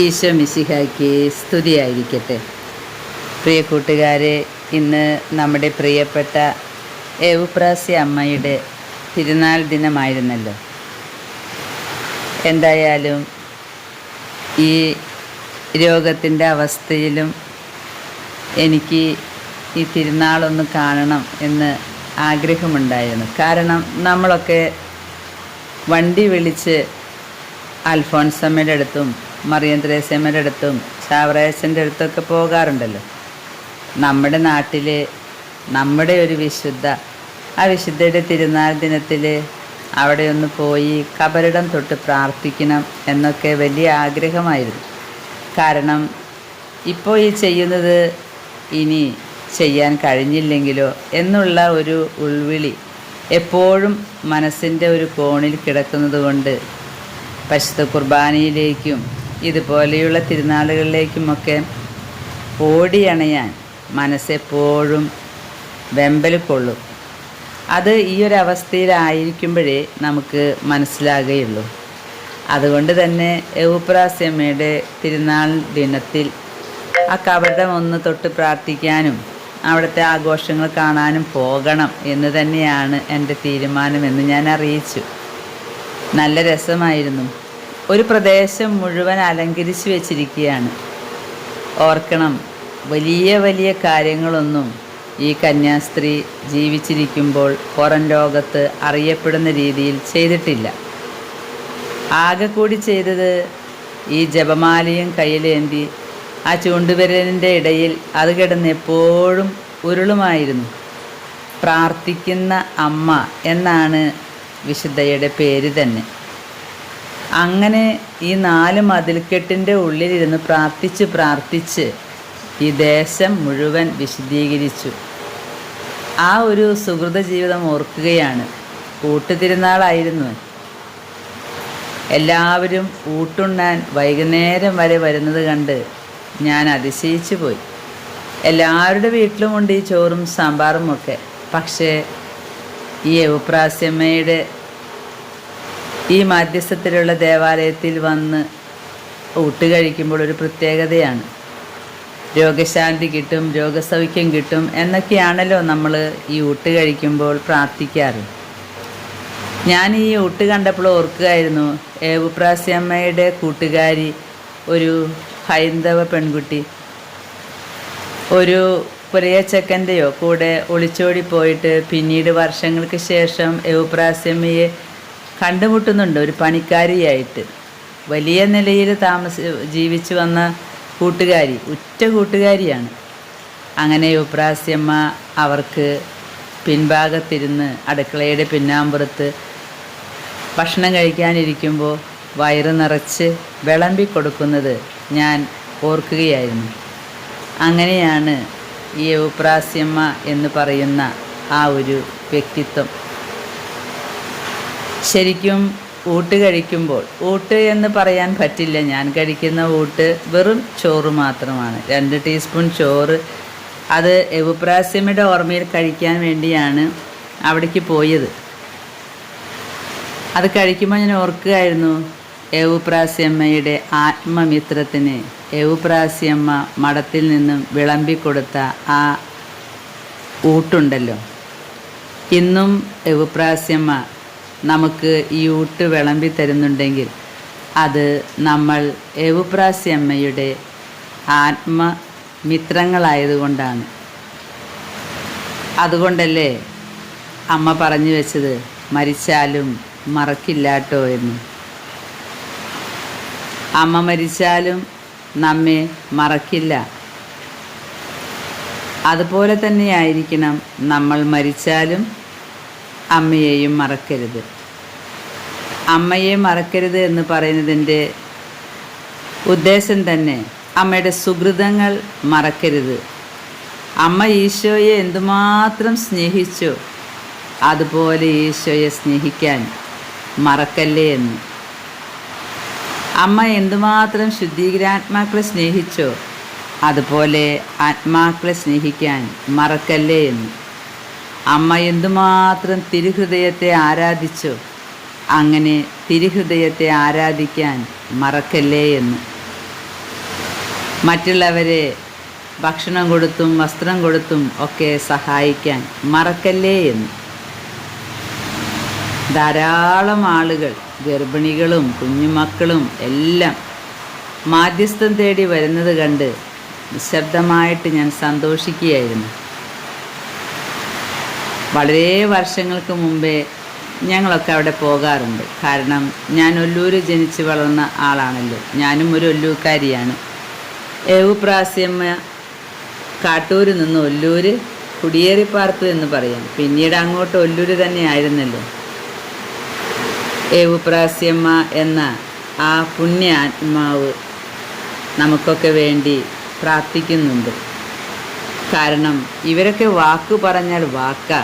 ഈശോ മിശിഹായ്ക്ക് സ്തുതിയായിരിക്കട്ടെ. പ്രിയ കൂട്ടുകാരെ ഇന്ന് നമ്മുടെ പ്രിയപ്പെട്ട എവുപ്രാസി അമ്മയുടെ തിരുനാൾ ദിനമായിരുന്നല്ലോ. എന്തായാലും ഈ രോഗത്തിന്റെ അവസ്ഥയിലും എനിക്ക് ഈ തിരുനാളൊന്ന് കാണണം എന്ന് ആഗ്രഹമുണ്ടായിരുന്നു. കാരണം നമ്മളൊക്കെ വണ്ടി വിളിച്ച് അൽഫോൺസമ്മയുടെ അടുത്തും മറിയം ത്രേസ്യമ്മയുടെ അടുത്തും ശാവറേശന്റെ അടുത്തൊക്കെ പോകാറുണ്ടല്ലോ. നമ്മുടെ നാട്ടിൽ നമ്മുടെ ഒരു വിശുദ്ധ ആ വിശുദ്ധയുടെ തിരുനാൾ ദിനത്തിൽ അവിടെ ഒന്ന് പോയി കബരിടം തൊട്ട് പ്രാർത്ഥിക്കണം എന്നൊക്കെ വലിയ ആഗ്രഹമായിരുന്നു. കാരണം ഇപ്പോൾ ഈ ചെയ്യുന്നത് ഇനി ചെയ്യാൻ കഴിഞ്ഞില്ലെങ്കിലോ എന്നുള്ള ഒരു ഉൾവിളി എപ്പോഴും മനസ്സിന്റെ ഒരു കോണിൽ കിടക്കുന്നത് കൊണ്ട് പശുത്ത കുർബാനയിലേക്കും ഇതുപോലെയുള്ള തിരുനാളുകളിലേക്കുമൊക്കെ ഓടിയണയാൻ മനസ്സെപ്പോഴും വെമ്പൽ കൊള്ളും. അത് ഈ ഒരു അവസ്ഥയിലായിരിക്കുമ്പോഴേ നമുക്ക് മനസ്സിലാകുകയുള്ളൂ. അതുകൊണ്ട് തന്നെ യൗപ്രാസ്യമ്മയുടെ തിരുനാൾ ദിനത്തിൽ ആ കവടം ഒന്ന് തൊട്ട് പ്രാർത്ഥിക്കാനും അവിടുത്തെ ആഘോഷങ്ങൾ കാണാനും പോകണം എന്ന് തന്നെയാണ് എന്റെ തീരുമാനമെന്ന് ഞാൻ അറിയിച്ചു. നല്ല രസമായിരുന്നു. ഒരു പ്രദേശം മുഴുവൻ അലങ്കരിച്ചു വെച്ചിരിക്കുകയാണ്. ഓർക്കണം വലിയ വലിയ കാര്യങ്ങളൊന്നും ഈ കന്യാസ്ത്രീ ജീവിച്ചിരിക്കുമ്പോൾ പുറം ലോകത്ത് അറിയപ്പെടുന്ന രീതിയിൽ ചെയ്തിട്ടില്ല. ആകെ കൂടി ചെയ്തത് ഈ ജപമാലയും കയ്യിലേന്തി ആ ചൂണ്ടുവിരലിന്റെ ഇടയിൽ അത് കിടന്ന് എപ്പോഴും ഉരുളുമായിരുന്നു. പ്രാർത്ഥിക്കുന്ന അമ്മ എന്നാണ് വിശുദ്ധയുടെ പേര് തന്നെ. അങ്ങനെ ഈ നാല് മതിൽക്കെട്ടിന്റെ ഉള്ളിലിരുന്ന് പ്രാർത്ഥിച്ച് പ്രാർത്ഥിച്ച് ഈ ദേശം മുഴുവൻ വിശദീകരിച്ചു ആ ഒരു സുഹൃത ജീവിതം ഓർക്കുകയാണ് കൂട്ടുതിരുന്നാളായിരുന്നു. എല്ലാവരും ഊട്ടുണ്ണാൻ വൈകുന്നേരം വരെ വരുന്നത് കണ്ട് ഞാൻ അതിശയിച്ചു പോയി. എല്ലാവരുടെ വീട്ടിലുമുണ്ട് ഈ ചോറും സാമ്പാറും ഒക്കെ. പക്ഷേ ഈ യൗപ്രാസ്യമ്മയുടെ ഈ മധ്യസ്ഥത്തിലുള്ള ദേവാലയത്തിൽ വന്ന് ഊട്ട് കഴിക്കുമ്പോൾ ഒരു പ്രത്യേകതയാണ്. രോഗശാന്തി കിട്ടും രോഗസൗഖ്യം കിട്ടും എന്നൊക്കെയാണല്ലോ നമ്മൾ ഈ ഊട്ട് കഴിക്കുമ്പോൾ പ്രാർത്ഥിക്കാറ്. ഞാൻ ഈ ഊട്ട് കണ്ടപ്പോൾ ഓർക്കുകയായിരുന്നു ഏവുപ്രാസ്യമ്മയുടെ കൂട്ടുകാരി ഒരു ഹൈന്ദവ പെൺകുട്ടി ഒരു പുരയച്ചക്കന്റെയോ കൂടെ ഒളിച്ചോടി പോയിട്ട് പിന്നീട് വർഷങ്ങൾക്ക് ശേഷം യൗപ്രാസ്യമ്മയെ കണ്ടുമുട്ടുന്നുണ്ട് ഒരു പണിക്കാരിയായിട്ട്. വലിയ നിലയിൽ താമസ ജീവിച്ചു വന്ന കൂട്ടുകാരി ഉറ്റ കൂട്ടുകാരിയാണ്. അങ്ങനെ ഉപ്രാസ്യമ്മ അവർക്ക് പിൻഭാഗത്തിരുന്ന് അടുക്കളയുടെ പിന്നാമ്പുറത്ത് ഭക്ഷണം കഴിക്കാനിരിക്കുമ്പോൾ വയറ് നിറച്ച് വിളമ്പി കൊടുക്കുന്നത് ഞാൻ ഓർക്കുകയായിരുന്നു. അങ്ങനെയാണ് ഈ ഉപ്രാസ്യമ്മ എന്ന് പറയുന്ന ആ ഒരു വ്യക്തിത്വം. ശരിക്കും ഊട്ട് കഴിക്കുമ്പോൾ ഊട്ട് എന്ന് പറയാൻ പറ്റില്ല. ഞാൻ കഴിക്കുന്ന ഊട്ട് വെറും ചോറ് മാത്രമാണ്. രണ്ട് ടീസ്പൂൺ ചോറ്. അത് എവുപ്രാസ്യമ്മയുടെ ഓർമ്മയിൽ കഴിക്കാൻ വേണ്ടിയാണ് അവിടേക്ക് പോയത്. അത് കഴിക്കുമ്പോൾ ഞാൻ ഓർക്കുകയായിരുന്നു എവുപ്രാസ്യമ്മയുടെ ആത്മമിത്രത്തിന് എവുപ്രാസ്യമ്മ മഠത്തിൽ നിന്നും വിളമ്പിക്കൊടുത്ത ആ ഊട്ടുണ്ടല്ലോ. ഇന്നും യവുപ്രാസ്യമ്മ നമുക്ക് ഈ ഊട്ട് വിളമ്പി തരുന്നുണ്ടെങ്കിൽ അത് നമ്മൾ യവുപ്രാസ്യമ്മയുടെ ആത്മമിത്രങ്ങളായതുകൊണ്ടാണ്. അതുകൊണ്ടല്ലേ അമ്മ പറഞ്ഞു വെച്ചത് മരിച്ചാലും മറക്കില്ലാട്ടോ എന്ന്. അമ്മ മരിച്ചാലും നമ്മെ മറക്കില്ല. അതുപോലെ തന്നെയായിരിക്കണം നമ്മൾ മരിച്ചാലും അമ്മയെയും മറക്കരുത്. അമ്മയെ മറക്കരുത് എന്ന് പറയുന്നതിന്റെ ഉദ്ദേശം തന്നെ അമ്മയുടെ സുഹൃതങ്ങൾ മറക്കരുത്. അമ്മ ഈശോയെ എന്തുമാത്രം സ്നേഹിച്ചോ അതുപോലെ ഈശോയെ സ്നേഹിക്കാൻ മറക്കല്ലേ എന്ന്. അമ്മ എന്തുമാത്രം ശുദ്ധീകരാത്മാക്കളെ സ്നേഹിച്ചോ അതുപോലെ ആത്മാക്കളെ സ്നേഹിക്കാൻ മറക്കല്ലേ എന്ന്. അമ്മ എന്തുമാത്രം തിരുഹൃദയത്തെ ആരാധിച്ചു അങ്ങനെ തിരുഹൃദയത്തെ ആരാധിക്കാൻ മറക്കല്ലേ എന്ന്. മറ്റുള്ളവരെ ഭക്ഷണം കൊടുത്തും വസ്ത്രം കൊടുത്തും ഒക്കെ സഹായിക്കാൻ മറക്കല്ലേ എന്ന്. ധാരാളം ആളുകൾ ഗർഭിണികളും കുഞ്ഞുമക്കളും എല്ലാം മാധ്യസ്ഥം തേടി വരുന്നത് കണ്ട് നിശബ്ദമായിട്ട് ഞാൻ സന്തോഷിക്കുകയായിരുന്നു. വളരെ വർഷങ്ങൾക്ക് മുമ്പേ ഞങ്ങളൊക്കെ അവിടെ പോകാറുണ്ട്. കാരണം ഞാൻ ഒല്ലൂർ ജനിച്ച് വളർന്ന ആളാണല്ലോ. ഞാനും ഒരു ഒല്ലൂക്കാരിയാണ് ഏവുപ്രാസ്യമ്മ കാട്ടൂരിൽ നിന്ന് ഒല്ലൂര് കുടിയേറി പാർത്തു എന്ന് പറയാം. പിന്നീട് അങ്ങോട്ട് ഒല്ലൂർ തന്നെയായിരുന്നല്ലോ ഏവുപ്രാസ്യമ്മ എന്ന ആ പുണ്യ ആത്മാവ് നമുക്കൊക്കെ വേണ്ടി പ്രാർത്ഥിക്കുന്നുണ്ട്. കാരണം ഇവരൊക്കെ വാക്ക് പറഞ്ഞാൽ വാക്കാ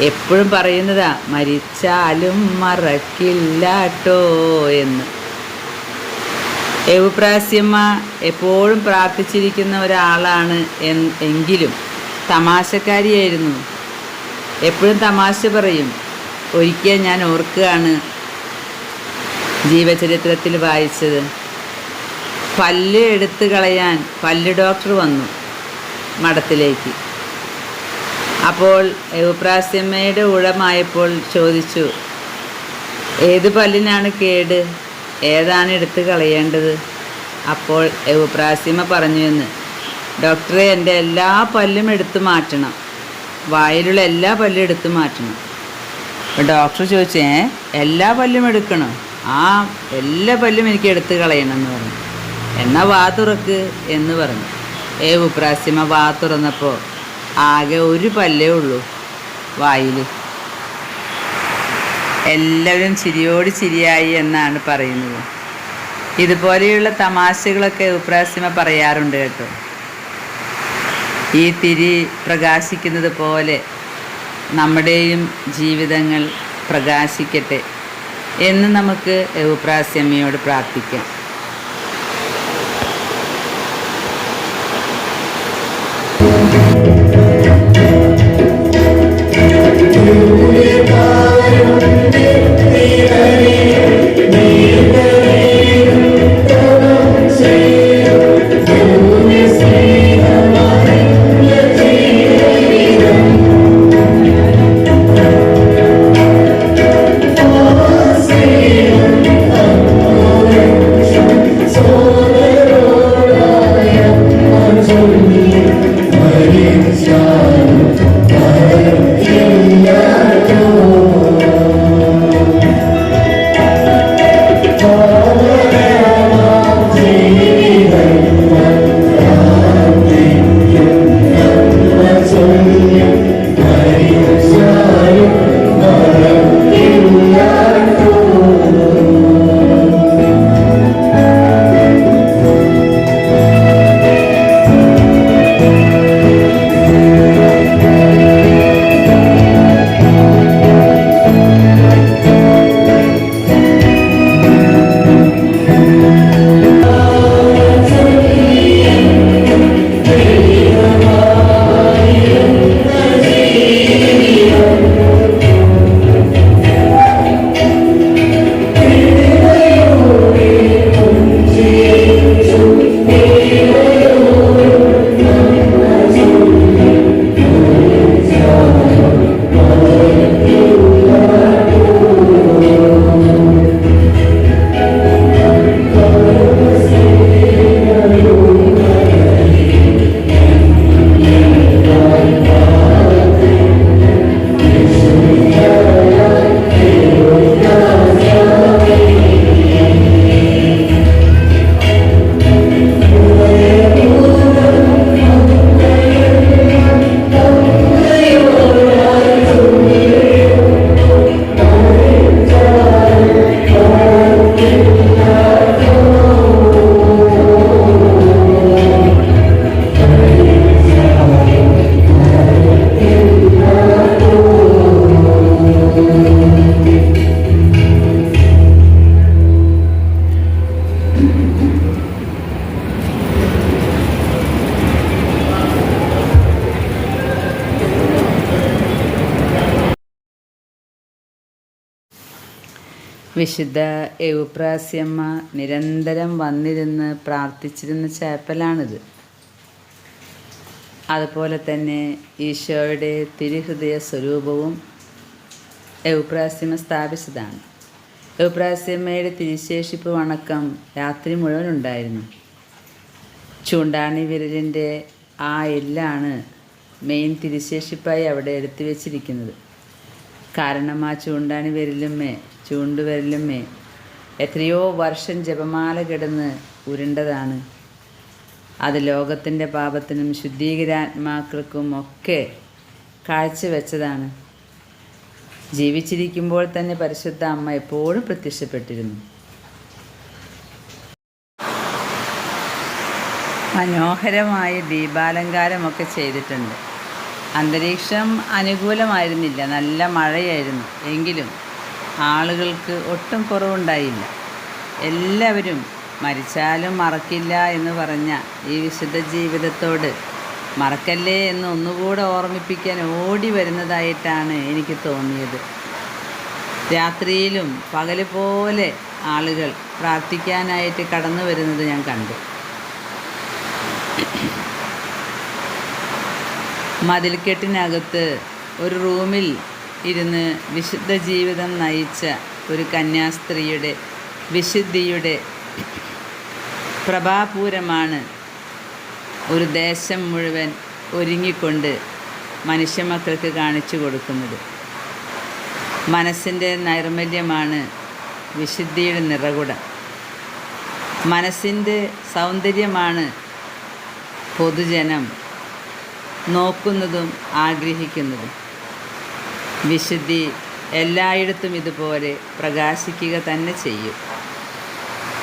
എപ്പോഴും പറയുന്നതാ മരിച്ചാലും മറക്കില്ലാട്ടോ എന്ന്. എവുപ്രാസ്യമ്മ എപ്പോഴും പ്രാർത്ഥിച്ചിരിക്കുന്ന ഒരാളാണ് എങ്കിലും തമാശക്കാരിയായിരുന്നു. എപ്പോഴും തമാശ പറയും ഒരിക്കൽ ഞാൻ ഓർക്കുകയാണ് ജീവചരിത്രത്തിൽ വായിച്ചത്. പല്ല് എടുത്തു കളയാൻ പല്ല് ഡോക്ടർ വന്നു മഠത്തിലേക്ക്. അപ്പോൾ ഏവുപ്രാസ്യമ്മയുടെ ഊഴമായപ്പോൾ ചോദിച്ചു ഏത് പല്ലിനാണ് കേട്? ഏതാണ് എടുത്ത് കളയേണ്ടത്? അപ്പോൾ ഏവുപ്രാസ്യമ്മ പറഞ്ഞു എന്ന് ഡോക്ടറെ എന്റെ എല്ലാ പല്ലും എടുത്തു മാറ്റണം. വായിലുള്ള എല്ലാ പല്ലും എടുത്തു മാറ്റണം. അപ്പോൾ ഡോക്ടർ ചോദിച്ചേ എല്ലാ പല്ലും എടുക്കണം? ആ എല്ലാ പല്ലും എനിക്ക് എടുത്തു കളയണം എന്ന് പറഞ്ഞു. എന്നാ വാ തുറക്ക് എന്ന് പറഞ്ഞു. ഏ ഉപ്രാസ്യമ വാ തുറന്നപ്പോൾ ആകെ ഒരു പല്ലേ ഉള്ളൂ വായിൽ എല്ലാവരും ചിരിയോട് ചിരിയായി എന്നാണ് പറയുന്നത്. ഇതുപോലെയുള്ള തമാശകളൊക്കെ ഉപ്രാസിമ പറയാറുണ്ട് കേട്ടോ. ഈ തിരി പ്രകാശിക്കുന്നത് പോലെ നമ്മുടെയും ജീവിതങ്ങൾ പ്രകാശിക്കട്ടെ എന്ന് നമുക്ക് എവുപ്രാസ്യമ്മയോട് പ്രാർത്ഥിക്കാം. Música വിശുദ്ധ എവുപ്രാസ്യമ്മ നിരന്തരം വന്നിരുന്ന് പ്രാർത്ഥിച്ചിരുന്ന ചാപ്പലാണിത്. അതുപോലെ തന്നെ ഈശോയുടെ തിരുഹൃദയ സ്വരൂപവും എവുപ്രാസ്യമ സ്ഥാപിച്ചതാണ്. എവുപ്രാസ്യമ്മയുടെ തിരുശേഷിപ്പ് വണക്കം രാത്രി മുഴുവൻ ഉണ്ടായിരുന്നു. ചൂണ്ടാണി വിരലിന്റെ ആ എല്ലാണ് മെയിൻ തിരുശേഷിപ്പായി അവിടെ എടുത്തു വച്ചിരിക്കുന്നത് കാരണം ആ ചൂണ്ടാണി വിരലുമ്മേ ചൂണ്ടുവിരലുമ്മേ എത്രയോ വർഷം ജപമാല കിടന്ന് ഉരുണ്ടതാണ്. അത് ലോകത്തിന്റെ പാപത്തിനും ശുദ്ധീകരാത്മാക്കൾക്കും ഒക്കെ കാഴ്ചവെച്ചതാണ്. ജീവിച്ചിരിക്കുമ്പോൾ തന്നെ പരിശുദ്ധ അമ്മ എപ്പോഴും പ്രത്യക്ഷപ്പെട്ടിരുന്നു. മനോഹരമായ ദീപാലങ്കാരമൊക്കെ ചെയ്തിട്ടുണ്ട്. അന്തരീക്ഷം അനുകൂലമായിരുന്നില്ല. നല്ല മഴയായിരുന്നു. എങ്കിലും ആളുകൾക്ക് ഒട്ടും കുറവുണ്ടായില്ല. എല്ലാവരും മരിച്ചാലും മറക്കില്ല എന്ന് പറഞ്ഞ ഈ വിശുദ്ധ ജീവിതത്തോട് മറക്കല്ലേ എന്ന് ഒന്നുകൂടെ ഓർമ്മിപ്പിക്കാൻ ഓടി വരുന്നതായിട്ടാണ് എനിക്ക് തോന്നിയത്. രാത്രിയിലും പകൽ പോലെ ആളുകൾ പ്രാർത്ഥിക്കാനായിട്ട് കടന്നു വരുന്നത് ഞാൻ കണ്ടു. മതിൽക്കെട്ടിനകത്ത് ഒരു റൂമിൽ ഇരുന്ന് വിശുദ്ധ ജീവിതം നയിച്ച ഒരു കന്യാസ്ത്രീയുടെ വിശുദ്ധിയുടെ പ്രഭാപൂരമാണ് ഒരു ദേശം മുഴുവൻ ഒരുങ്ങിക്കൊണ്ട് മനുഷ്യമക്കൾക്ക് കാണിച്ചു കൊടുക്കുന്നത്. മനസ്സിന്റെ നൈർമല്യമാണ് വിശുദ്ധിയുടെ നിറകുടം. മനസ്സിന്റെ സൗന്ദര്യമാണ് പൊതുജനം നോക്കുന്നതും ആഗ്രഹിക്കുന്നതും. വിശുദ്ധി എല്ലായിടത്തും ഇതുപോലെ പ്രകാശിക്കുക തന്നെ ചെയ്യും.